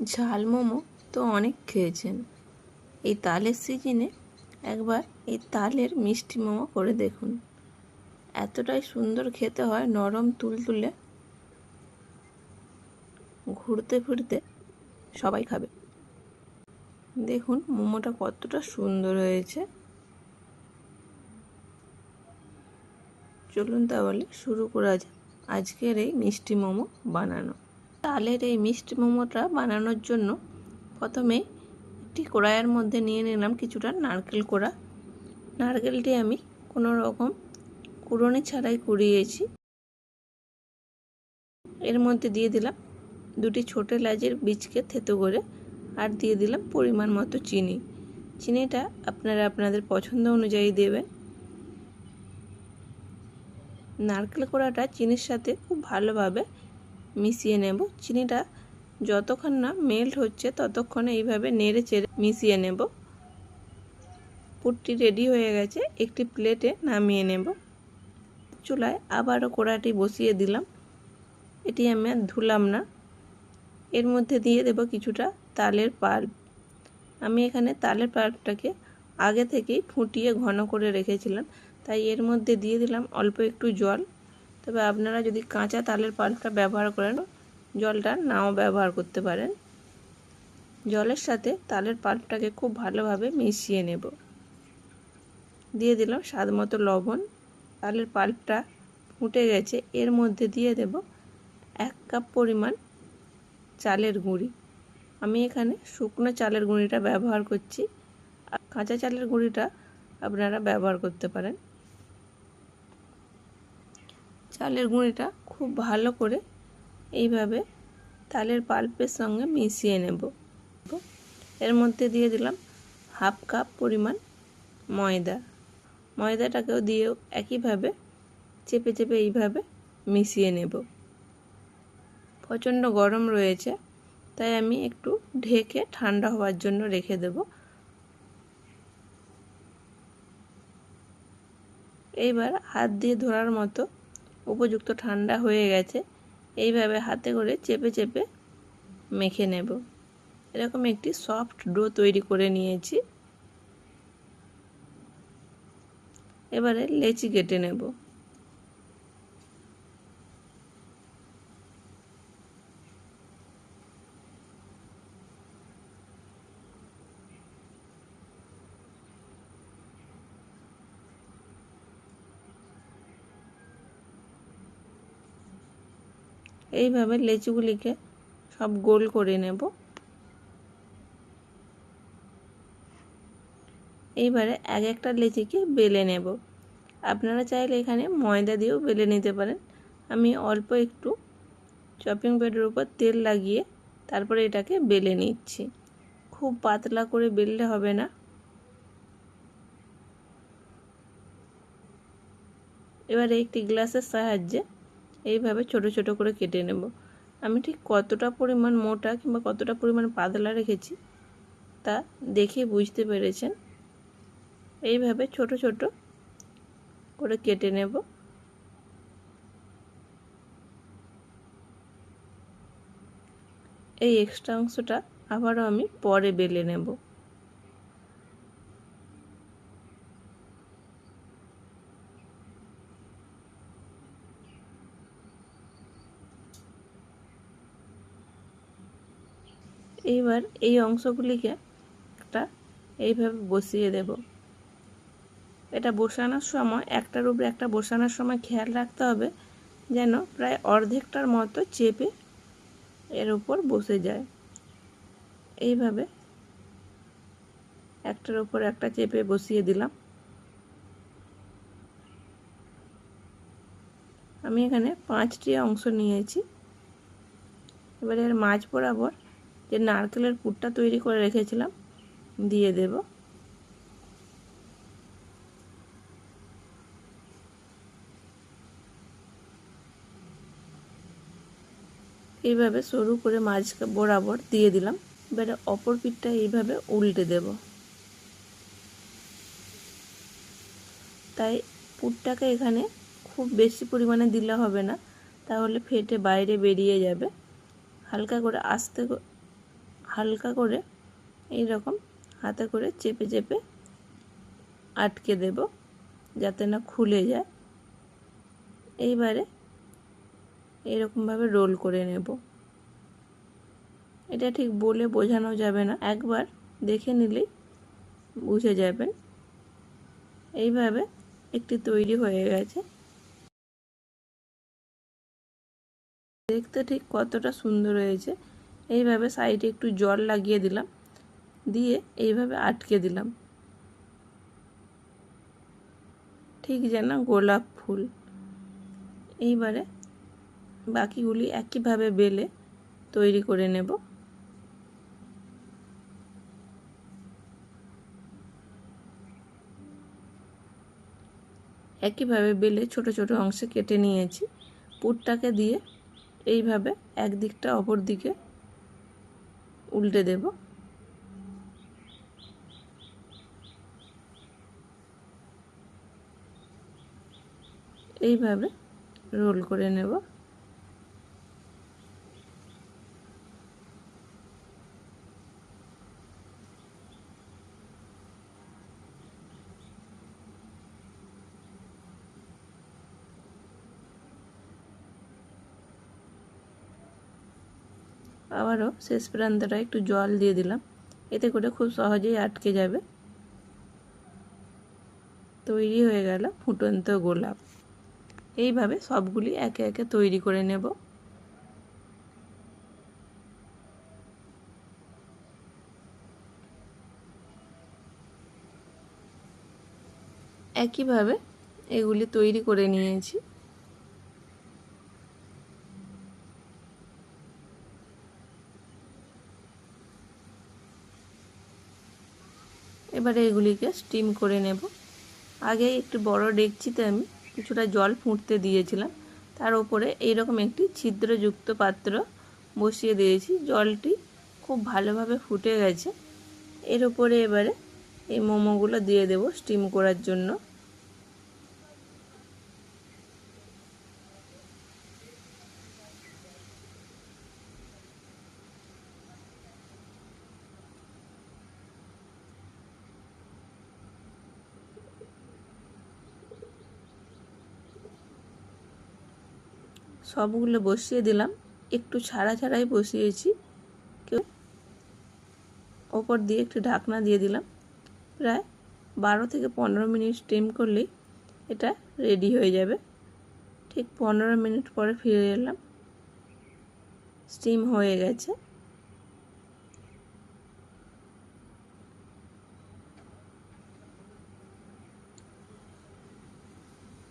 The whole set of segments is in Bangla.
ঝাল মোমো তো অনেক খেয়েছেন। এই তালের সিজনে একবার এই তালের মিষ্টি মোমো করে দেখুন। এতটাই সুন্দর খেতে হয় নরম তুলতুলে। ঘুরতে ফিরতে সবাই খাবে। দেখুন মোমোটা কতটা সুন্দর হয়েছে। চলুন তাহলে শুরু করা যাক আজকের এই মিষ্টি মোমো বানানো। তালের এই মিষ্টি মোমোটা বানানোর জন্য প্রথমে একটি কড়াইয়ের মধ্যে নিয়ে নিলাম কিছুটা নারকেল কোড়া। নারকেলটি আমি কোনো রকম কুড়োনি ছাড়াই কুড়িয়েছি। এর মধ্যে দিয়ে দিলাম দুটি ছোট এলাচের বীজকে থেতো করে আর দিয়ে দিলাম পরিমাণ মতো চিনি। চিনিটা আপনারা আপনাদের পছন্দ অনুযায়ী দেবেন। নারকেল কোড়াটা চিনির সাথে খুব ভালোভাবে মিশিয়ে নেব। চিনিটা যতক্ষণ না মেল্ট হচ্ছে, ততক্ষণ এইভাবে নেড়ে চেড়ে মিশিয়ে নেব। পুরটি রেডি হয়ে গেছে, একটি প্লেটে নামিয়ে নেব। চুলায় আবারও কোড়াটি বসিয়ে দিলাম। এটি আমি আর ধুলাম না। এর মধ্যে দিয়ে দেব কিছুটা তালের পাল্প। আমি এখানে তালের পাল্পটাকে আগে থেকেই ফুটিয়ে ঘন করে রেখেছিলাম, তাই এর মধ্যে দিয়ে দিলাম অল্প একটু জল। তবে আপনারা যদি কাঁচা তালের পাল্পটা ব্যবহার করেন, জলটা নাও ব্যবহার করতে পারেন। জলের সাথে তালের পাল্পটাকে খুব ভালোভাবে মিশিয়ে নেব। দিয়ে দিলাম স্বাদ মতো লবণ। তালের পাল্পটা ফুটে গেছে, এর মধ্যে দিয়ে দেব এক কাপ পরিমাণ চালের গুঁড়ি। আমি এখানে শুকনো চালের গুঁড়িটা ব্যবহার করছি। কাঁচা চালের গুঁড়িটা আপনারা ব্যবহার করতে পারেন। চালের গুঁড়িটা খুব ভালো করে এইভাবে তালের পাল্পের সঙ্গে মিশিয়ে নেব। এর মধ্যে দিয়ে দিলাম হাফ কাপ পরিমাণ ময়দা। ময়দাটাকেও দিয়েও একইভাবে চেপে চেপে এইভাবে মিশিয়ে নেব। প্রচণ্ড গরম রয়েছে, তাই আমি একটু ঢেকে ঠান্ডা হওয়ার জন্য রেখে দেব। এইবার হাত দিয়ে ধরার মতো উপযুক্ত ঠান্ডা হয়ে গেছে, এইভাবে হাতে করে চেপে চেপে মেখে নেব। এরকম একটি সফট ডো তৈরি করে নিয়েছি। এবারে লেচি কেটে নেব। এইভাবে লেচুগুলিকে সব গোল করে নেব। এইবারে এক একটা লেচিকে বেলে নেব। আপনারা চাইলে এখানে ময়দা দিয়েও বেলে নিতে পারেন। আমি অল্প একটু চপিং প্যাডের উপর তেল লাগিয়ে তারপরে এটাকে বেলে নিচ্ছি। খুব পাতলা করে বেললে হবে না। এবারে একটি গ্লাসের সাহায্যে এইভাবে ছোট ছোট করে কেটে নেব। আমি ঠিক কতটা পরিমাণ মোটা কিংবা কতটা পরিমাণ পাতলা রেখেছি, তা দেখে বুঝতে পেরেছেন? এইভাবে ছোট ছোট করে কেটে নেব। এই এক্সট্রা অংশটা আবারও আমি পরে বেলে নেব। এইবার এই অংশগুলিকে একটা এইভাবে বসিয়ে দেব। এটা বসানোর সময়, একটার উপরে একটা বসানোর সময় খেয়াল রাখতে হবে যেন প্রায় অর্ধেকটার মতো চেপে এর উপর বসে যায়। এইভাবে একটার উপর একটা চেপে বসিয়ে দিলাম। আমি এখানে পাঁচটি অংশ নিয়েছি। এবারে এর মাঝ বরাবর যে নারকেলের পুরটা তৈরি করে রেখেছিলাম, দিয়ে দেব। এইভাবে সরু করে মাঝ বরাবর দিয়ে দিলাম। এবারে অপর পিঠটা এইভাবে উল্টে দেব। তাই পুরটাকে এখানে খুব বেশি পরিমাণে দিলে হবে না, তাহলে ফেটে বাইরে বেরিয়ে যাবে। হালকা করে আস্তে হালকা করে এই রকম হাতে করে চেপে চেপে আটকে দেব, যাতে না খুলে যায়। এইবারে এরকমভাবে রোল করে নেব। এটা ঠিক বলে বোঝানো যাবে না। একবার দেখে নিলেই বুঝে যাবেন। এইভাবে একটি তৈরি হয়ে গেছে। দেখতে ঠিক কতটা সুন্দর হয়েছে। এইভাবে সাইডে একটু জল লাগিয়ে দিলাম, দিয়ে এইভাবে আটকে দিলাম। ঠিক যেন গোলাপ ফুল। এইবারে বাকিগুলি একইভাবে বেলে তৈরি করে নেব। একইভাবে বেলে ছোট ছোট অংশে কেটে নিয়েছি। পুরটাকে দিয়ে এইভাবে একদিকটা অপর দিকে উল্টে দেব। এইভাবে রোল করে নেব। আবারও শেষ প্রান্তটা একটু জল দিয়ে দিলাম। এতে করে খুব সহজেই আটকে যাবে। তৈরি হয়ে গেল ফুটন্ত গোলাপ। এইভাবে সবগুলি একে একে তৈরি করে নেব। একইভাবে এগুলি তৈরি করে নিয়েছি। এবারে এগুলিকে স্টিম করে নেব। আগে একটু বড় ডেকচিতে আমি কিছুটা জল ফুঁটতে দিয়েছিলাম। তার উপরে এইরকম একটি ছিদ্রযুক্ত পাত্র বসিয়ে দিয়েছি। জলটি খুব ভালোভাবে ফুটে গেছে। এর উপরে এবারে এই মোমোগুলো দিয়ে দেব স্টিম করার জন্য। সবগুলো বসিয়ে দিলাম। একটু ছাড়া ছাড়াই বসিয়েছি। কেউ ওপর দিয়ে একটু ঢাকনা দিয়ে দিলাম। প্রায় বারো থেকে পনেরো মিনিট স্টিম করলেই এটা রেডি হয়ে যাবে। ঠিক পনেরো মিনিট পরে ফিরে এলাম। স্টিম হয়ে গেছে।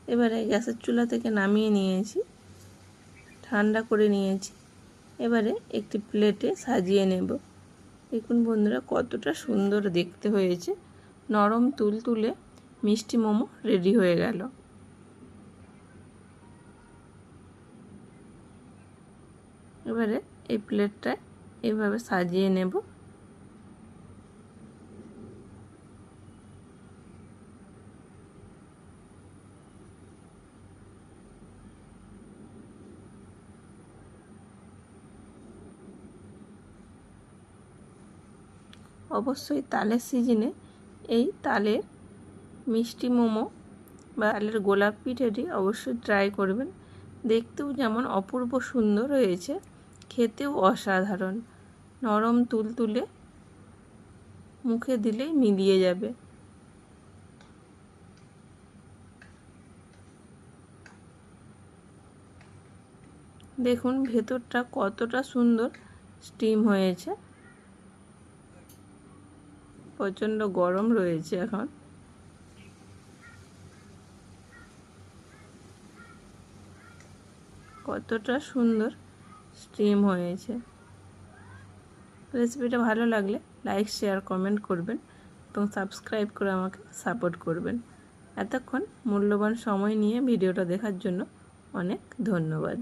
এবারে গ্যাসের চুলা থেকে নামিয়ে নিয়েছি। ঠান্ডা করে নিয়েছি। এবারে একটি প্লেটে সাজিয়ে নেব। দেখুন বন্ধুরা, কতটা সুন্দর দেখতে হয়েছে। নরম তুল তুলে মিষ্টি মোমো রেডি হয়ে গেল। এবারে এই প্লেটটা এভাবে সাজিয়ে নেব। অবশ্যই তালের সিজনে এই তালের মিষ্টি মোমো বা তালের গোলাপ পিঠেটি অবশ্যই ট্রাই করবেন। দেখতেও যেমন অপূর্ব সুন্দর হয়েছে, খেতেও অসাধারণ। নরম তুলতুলে মুখে দিলেই মিলিয়ে যাবে। দেখুন ভেতরটা কতটা সুন্দর স্টিম হয়েছে। প্রচণ্ড গরম রয়েছে এখন। কতটা সুন্দর স্টিম হয়েছে। রেসিপিটা ভালো লাগলে লাইক, শেয়ার, কমেন্ট করবেন এবং সাবস্ক্রাইব করে আমাকে সাপোর্ট করবেন। এতক্ষণ মূল্যবান সময় নিয়ে ভিডিওটা দেখার জন্য অনেক ধন্যবাদ।